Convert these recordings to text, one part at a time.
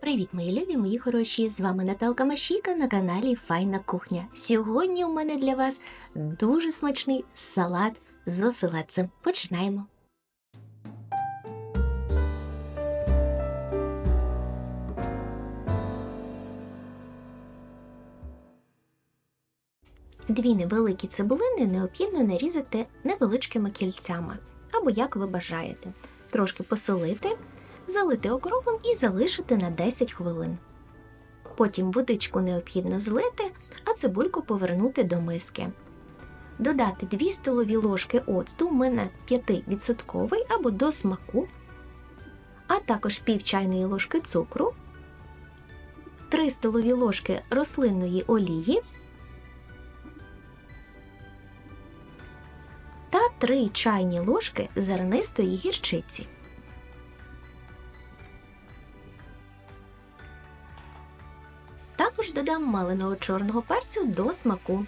Привіт, мої любі, мої хороші! З вами Наталка Машіка на каналі Файна Кухня. Сьогодні у мене для вас дуже смачний салат з оселедцем. Починаємо. Дві невеликі цибулини необхідно нарізати невеличкими кільцями, або як ви бажаєте. Трошки посолити, залити окропом і залишити на 10 хвилин. Потім водичку необхідно злити, а цибульку повернути до миски. Додати 2 столові ложки оцту, в мене 5% або до смаку, а також пів чайної ложки цукру, 3 столові ложки рослинної олії та 3 чайні ложки зернистої гірчиці. Також додам маленого чорного перцю до смаку.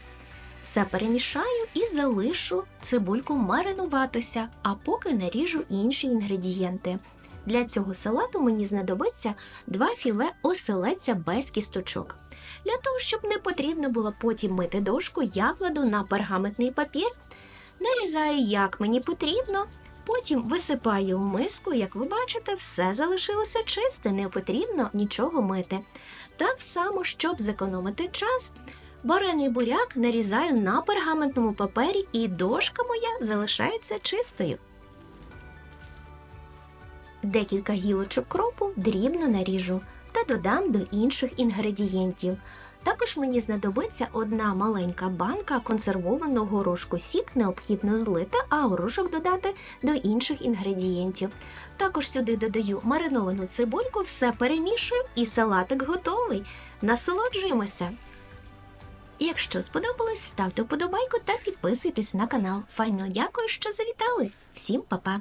Все перемішаю і залишу цибульку маринуватися, а поки наріжу інші інгредієнти. Для цього салату мені знадобиться два філе оселедця без кісточок. Для того, щоб не потрібно було потім мити дошку, я кладу на пергаментний папір, нарізаю як мені потрібно, потім висипаю в миску, як ви бачите, все залишилося чисте, не потрібно нічого мити. Так само, щоб зекономити час, варений буряк нарізаю на пергаментному папері, і дошка моя залишається чистою. Декілька гілочок кропу дрібно наріжу та додам до інших інгредієнтів. Також мені знадобиться одна маленька банка консервованого горошку. Сік необхідно злити, а горошок додати до інших інгредієнтів. Також сюди додаю мариновану цибульку, все перемішую і салатик готовий. Насолоджуємося! Якщо сподобалось, ставте вподобайку та підписуйтесь на канал. Файно дякую, що завітали! Всім па-па!